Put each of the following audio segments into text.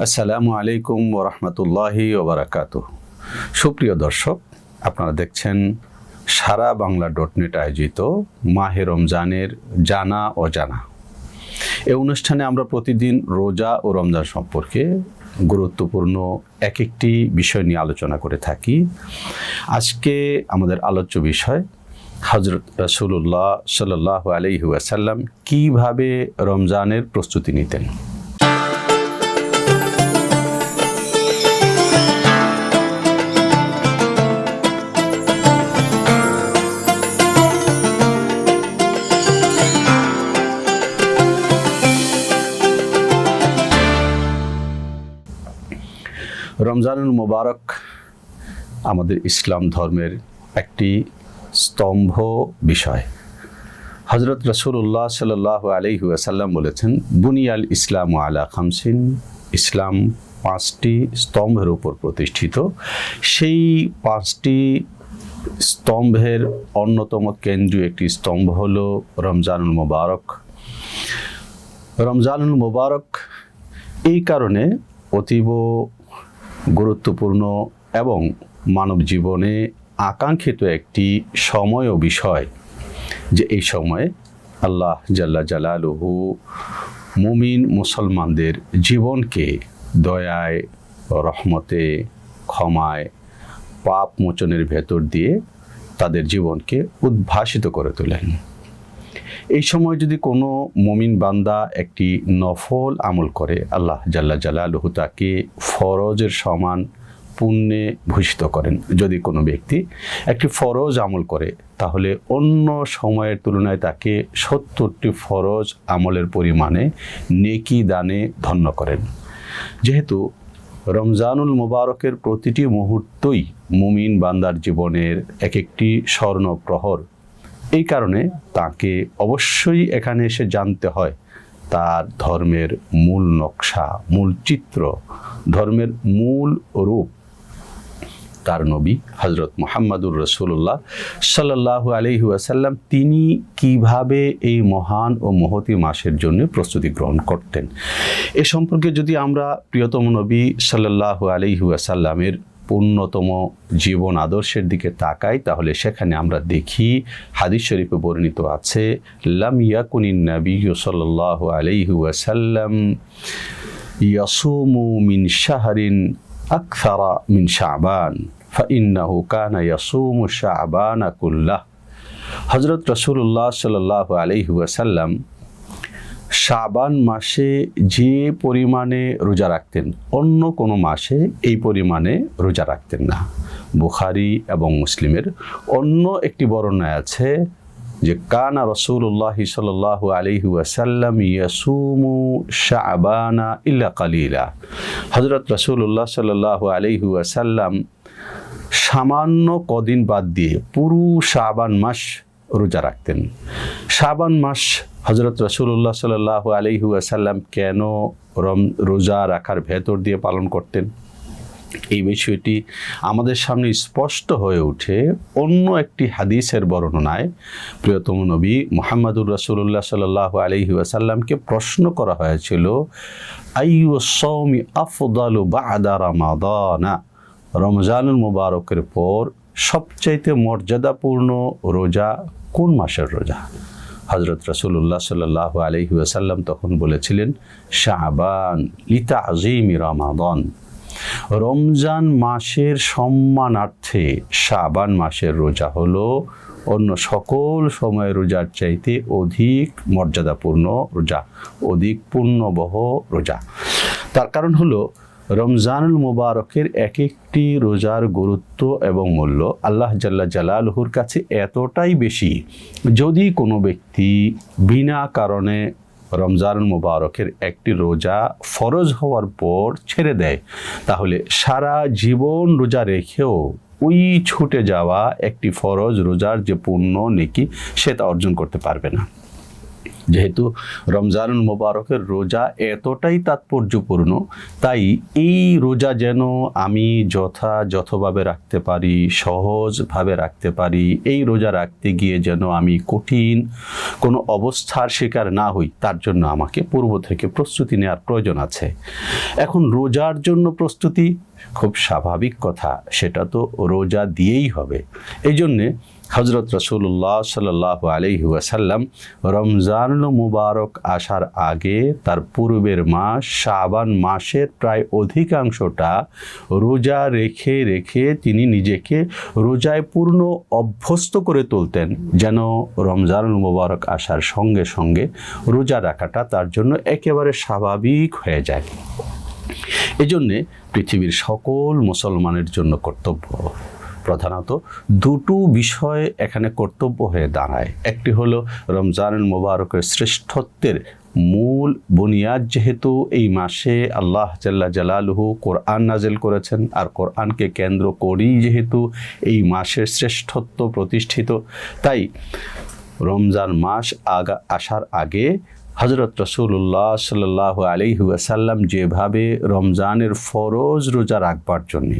আসসালামু আলাইকুম ওরহমতুল্লাহি ওবরাকাত সুপ্রিয় দর্শক, আপনারা দেখছেন সারা বাংলা ডট নেট আয়োজিত মাহে রমজানের জানা অজানা। এই অনুষ্ঠানে আমরা প্রতিদিন রোজা ও রমজান সম্পর্কে গুরুত্বপূর্ণ এক একটি বিষয় নিয়ে আলোচনা করে থাকি। আজকে আমাদের আলোচ্য বিষয় হজরত রসুল্লাহ সাল্লাহ আলহি ওয়াসাল্লাম কীভাবে রমজানের প্রস্তুতি নিতেন? রমজানুল মোবারক আমাদের ইসলাম ধর্মের একটি স্তম্ভ বিষয়। হজরত রসুল্লাহ সাল্লাহ আলহি আসাল্লাম বলেছেন, বুনিয়াল ইসলাম আলা খামসিন ইসলাম পাঁচটি স্তম্ভের উপর প্রতিষ্ঠিত। সেই পাঁচটি স্তম্ভের অন্যতম কেন্দ্রীয় একটি স্তম্ভ হল রমজানুল মোবারক। রমজানুল মোবারক এই কারণে অতীব গুরুত্বপূর্ণ এবং মানব জীবনে আকাঙ্ক্ষিত একটি সময় ও বিষয় যে এই সময়ে আল্লাহ জাল্লা জালালহু মুমিন মুসলমানদের জীবনকে দয়ায়, রহমতে, ক্ষমায়, পাপ মোচনের ভেতর দিয়ে তাদের জীবনকে উদ্ভাসিত করে তোলেন। এই সময় যদি কোনো মমিন বান্দা একটি নফল আমল করে, আল্লাহ জাল্লা জালালহু তাকে ফরজের সমান পুণ্যে ভূষিত করেন। যদি কোনো ব্যক্তি একটি ফরজ আমল করে, তাহলে অন্য সময়ের তুলনায় তাকে সত্তরটি ফরজ আমলের পরিমাণে নেকি দানে ধন্য করেন। যেহেতু রমজানুল মোবারকের প্রতিটি মুহূর্তই মুমিন বান্দার জীবনের এক একটি স্বর্ণ প্রহর এই কারণে তাকে অবশ্যই এখানে এসে জানতে হয় তার ধর্মের মূল নকশা, মূল চিত্র, ধর্মের মূল রূপ। তার নবী হজরত মোহাম্মদুর রসুল্লাহ সাল্লাহ আলহি আসাল্লাম তিনি কীভাবে এই মহান ও মহতি মাসের জন্য প্রস্তুতি গ্রহণ করতেন। এ সম্পর্কে যদি আমরা প্রিয়তম নবী সাল্লাহ আলহি আসাল্লামের পূর্ণতম জীবন আদর্শের দিকে তাকাই, তাহলে সেখানে আমরা দেখি, হাদিস শরীফে বর্ণিত আছে, লাম ইয়াকুনিন নবী সাল্লাহ আলাইহি ওয়াসাল্লাম ইয়াসুমু মিন শাহরিন আকসারা মিন শাবান, ফাইন্নাহু কানা ইয়াসুমু শাবানা কুল্লাহ। হজরত রসুল্লাহ সাল্লাহ আলাইহি ওয়াসাল্লাম শাবান মাসে যে পরিমাণে রোজা রাখতেন, অন্য কোনো মাসে এই পরিমাণে রোজা রাখতেন না। বুখারি এবং মুসলিমের অন্য একটি বর্ণনায় আছে যে, কানা রসুল্লাহ সাল আলহি ওয়াসাল্লাম ইয়াসুমু শাবানা ইল্লা কালিলা। হজরত রসুল্লাহ সাল্লাহ আলহি ওয়াসাল্লাম সামান্য কদিন বাদ দিয়ে পুরো শাবান মাস রোজা রাখতেন। শাবান মাস হজরত রসুল্লাহ সাল্লাহ আলহি আসাল্লাম কেন রম, রোজা রাখার ভেতর দিয়ে পালন করতেন? এই বিষয়টি আমাদের সামনে স্পষ্ট হয়ে ওঠে অন্য একটি হাদিসের বর্ণনায়। প্রিয়তম নবী মোহাম্মদুর রসুল্লাহ সাল্লাহ আলহি আসাল্লামকে প্রশ্ন করা হয়েছিল আইউ সৌমি আফদালু বা রমজানুল মুবারকের পর সবচাইতে মর্যাদাপূর্ণ রোজা কোন মাসের রোজা? হজরত রসুল্লাহ সাল্লাহ আলহি আসাল্লাম তখন বলেছিলেন শাহবান লিতা আজিমি রমাদন। রমজান মাসের সম্মানার্থে শাবান মাসের রোজা হলো অন্য সকল সময়ের রোজার চাইতে অধিক মর্যাদাপূর্ণ রোজা, অধিক পূর্ণবহ রোজা। তার কারণ হলো রমজানুল মুবারকের এক একটি রোজার গুরুত্ব এবং মূল্য আল্লাহ জাল্লা জালালহুর কাছে এতটাই বেশি যদি কোনো ব্যক্তি বিনা কারণে রমজানুল মুবারকের একটি রোজা ফরজ হওয়ার পর ছেড়ে দেয়, তাহলে সারা জীবন রোজা রেখেও ওই ছুটে যাওয়া একটি ফরজ রোজার যে পূর্ণ নেকি সে তা অর্জন করতে পারবে না। যেহেতু রমজানুল মোবারকের রোজা এতটাই তাৎপর্যপূর্ণ, তাই এই রোজা যেন আমি যথাযথভাবে রাখতে পারি, সহজভাবে রাখতে পারি, এই রোজা রাখতে গিয়ে যেন আমি কঠিন কোনো অবস্থার শিকার না হই, তার জন্য আমাকে পূর্ব থেকে প্রস্তুতি নেওয়ার প্রয়োজন আছে। এখন রোজার জন্য প্রস্তুতি খুব স্বাভাবিক কথা, সেটা তো রোজা দিয়েই হবে। এই জন্যে হজরত রসুল্লাহ সাল্লাহ আলহি ওয়াসাল্লাম রমজানুল মুবারক আসার আগে তার পূর্বের মাস শাবান মাসের প্রায় অধিকাংশটা রোজা রেখে রেখে তিনি নিজেকে রোজায় পূর্ণ অভ্যস্ত করে তুলতেন যেন রমজানুল মুবারক আসার সঙ্গে সঙ্গে রোজা রাখাটা তার জন্য একেবারে স্বাভাবিক হয়ে যায়। এজন্যে পৃথিবীর সকল মুসলমানের জন্য কর্তব্য প্রধানত দুটো বিষয় এখানে কর্তব্য হয়ে দাঁড়ায়। একটি হলো রমজানুল মোবারকের শ্রেষ্ঠত্বের মূল বুনিয়াদ, যেহেতু এই মাসে আল্লাহ জাল্লা জালালহু কোরআন নাজেল করেছেন, আর কোরআনকে কেন্দ্র করেই যেহেতু এই মাসের শ্রেষ্ঠত্ব প্রতিষ্ঠিত, তাই রমজান মাস আগা, আসার আগে হজরত রসুল্লাহ সাল্লাহ আলিহাসাল্লাম যেভাবে রমজানের ফরজ রোজা রাখবার জন্যে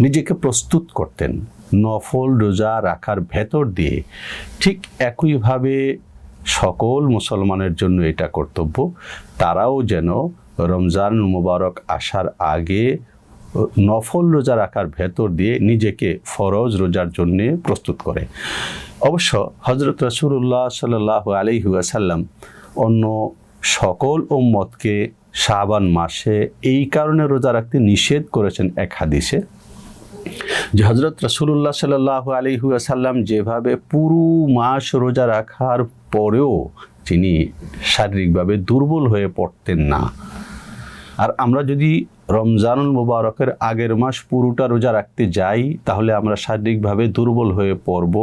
নিজেকে প্রস্তুত করতেন। নফল রোজা রাখার ভেতর দিয়ে ঠিক একইভাবে সকল মুসলমানের জন্য এটা কর্তব্য। তারাও যেন রমজান মুবারক আসার আগে নফল রোজা রাখার ভেতর দিয়ে নিজেকে ফরজ রোজার জন্য প্রস্তুত করে। অবশ্য হজরত রসুল্লাহ সাল্লাহ আলিহাসাল্লাম অন্য সকল উম্মতকে শাবান মাসে এই কারণে রোজা রাখতে নিষেধ করেছেন এক হাদিসে। যে হজরত রসুল্লাহ সাল্লাহ আলিহাসাল্লাম যেভাবে পুরো মাস রোজা রাখার পরেও তিনি শারীরিকভাবে দুর্বল হয়ে পড়তেন না। আর আমরা যদি রমজানুল মুবারকের আগের মাস পুরোটা রোজা রাখতে যাই, তাহলে আমরা শারীরিকভাবে দুর্বল হয়ে পড়ব।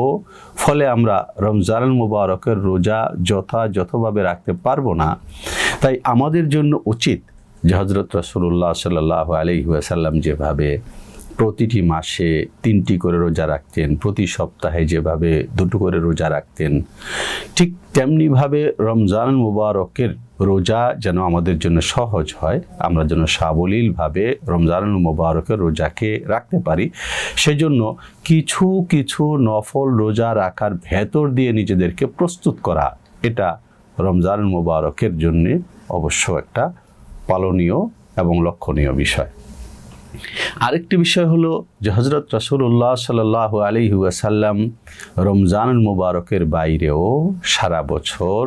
ফলে আমরা রমজানুল মুবারকের রোজা যথাযথভাবে রাখতে পারব না। তাই আমাদের জন্য উচিত যে হজরত রসুল্লাহ সাল্লাহ আলহিহাসাল্লাম যেভাবে প্রতিটি মাসে তিনটি করে রোজা রাখতেন, প্রতি সপ্তাহে যেভাবে দুটো করে রোজা রাখতেন, ঠিক তেমনিভাবে রমজান মুবারকের রোজা যেন আমাদের জন্য সহজ হয়, আমরা যেন সাবলীলভাবে রমজান মুবারকের রোজাকে রাখতে পারি। সেজন্য কিছু কিছু নফল রোজা রাখার ভেতর দিয়ে নিজেদেরকে প্রস্তুত করা, এটা রমজান মুবারকের জন্যে অবশ্য একটা পালনীয় এবং লক্ষণীয় বিষয়। আরেকটি বিষয় হলো যে হজরত রসুল্লাহ সাল্লাহ আলী ওয়াসাল্লাম রমজান মুবারকের বাইরেও সারা বছর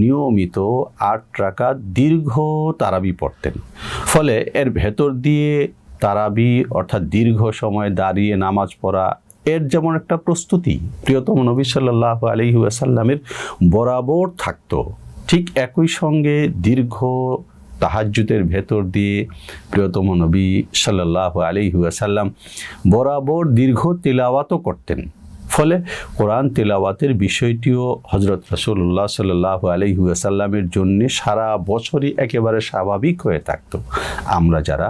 নিয়মিত আট টাকা দীর্ঘ তারাবি পড়তেন। ফলে এর ভেতর দিয়ে তারাবি অর্থাৎ দীর্ঘ সময় দাঁড়িয়ে নামাজ পড়া, এর যেমন একটা প্রস্তুতি প্রিয়তম নবী সাল্লাহ আলহি আসাল্লামের বরাবর থাকতো, ঠিক একই সঙ্গে দীর্ঘ তাহাজ্জুদের ভেতর দিয়ে প্রিয়তম নবী সাল্লাহ আলিহাসাল্লাম বরাবর দীর্ঘ তেলাওয়াতও করতেন। ফলে কোরআন তেলাওয়াতের বিষয়টিও হজরত রসুল্লাহ সাল্লাহ আলহিহাসাল্লামের জন্য সারা বছরই একেবারে স্বাভাবিক হয়ে থাকত। আমরা যারা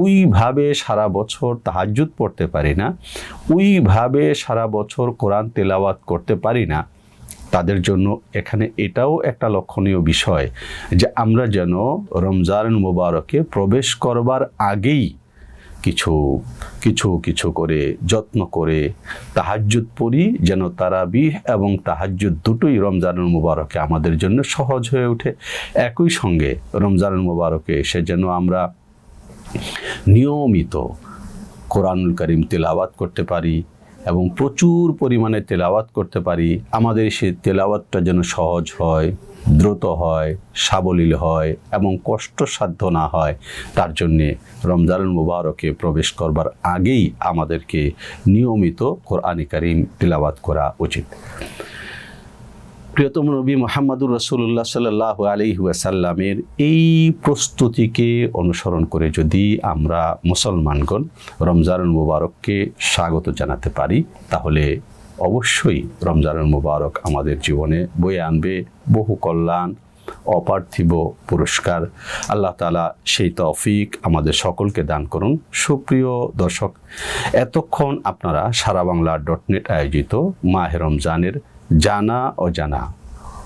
ওইভাবে সারা বছর তাহাজুদ পড়তে পারি না, ওইভাবে সারা বছর কোরআন তেলাওয়াত করতে পারি না তাদের জন্য এখানে এটাও একটা লক্ষণীয় বিষয় যে আমরা যেন রমজান মুবারকে প্রবেশ করবার আগেই কিছু কিছু কিছু করে যত্ন করে তাহাজ্জুদ পড়ি, যেন তারাবিহ এবং তাহাজ্জুদ দুটোই রমজানুল মুবারকে আমাদের জন্য সহজ হয়ে ওঠে। একই সঙ্গে রমজানুল মুবারকে এসে যেন আমরা নিয়মিত কোরআনুল করিম তেলাওয়াত করতে পারি এবং প্রচুর পরিমাণে তেলাওয়াত করতে পারি। আমাদের সেই তেলাওয়াতটা যেন সহজ হয়, দ্রুত হয়, সাবলীল হয় এবং কষ্টসাধ্য না হয়, তার জন্যে রমজান মুবারকে প্রবেশ করবার আগেই আমাদেরকে নিয়মিত কোরআন তেলাওয়াত করা উচিত। প্রিয়তম নবী মোহাম্মদুর রসুল্লাহ সাল্লাহ আলিহাসাল্লামের এই প্রস্তুতিকে অনুসরণ করে যদি আমরা মুসলমানগণ রমজান মুবারককে স্বাগত জানাতে পারি, তাহলে অবশ্যই রমজান মুবারক আমাদের জীবনে বয়ে আনবে বহু কল্যাণ, অপার্থিব পুরস্কার। আল্লাহ তালা সেই তফিক আমাদের সকলকে দান করুন। সুপ্রিয় দর্শক, এতক্ষণ আপনারা সারা বাংলা ডট নেট আয়োজিত মাহে রমজানের জানা অজানা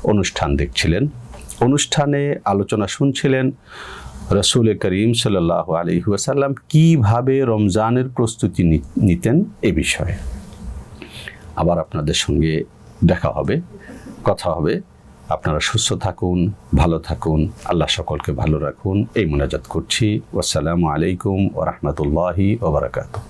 অনুষ্ঠান দেখছিলেন। অনুষ্ঠানে আলোচনা শুনছিলেন রসুল করিম সাল্লাহ আলী ওয়াসাল্লাম কীভাবে রমজানের প্রস্তুতি নিতেন এ বিষয়ে। আবার আপনাদের সঙ্গে দেখা হবে, কথা হবে। আপনারা সুস্থ থাকুন, ভালো থাকুন, আল্লাহ সকলকে ভালো রাখুন। এই মোনাজাত করছি। আসসালামু আলাইকুম ও রহমতুল্লাহি ওবরাকাতু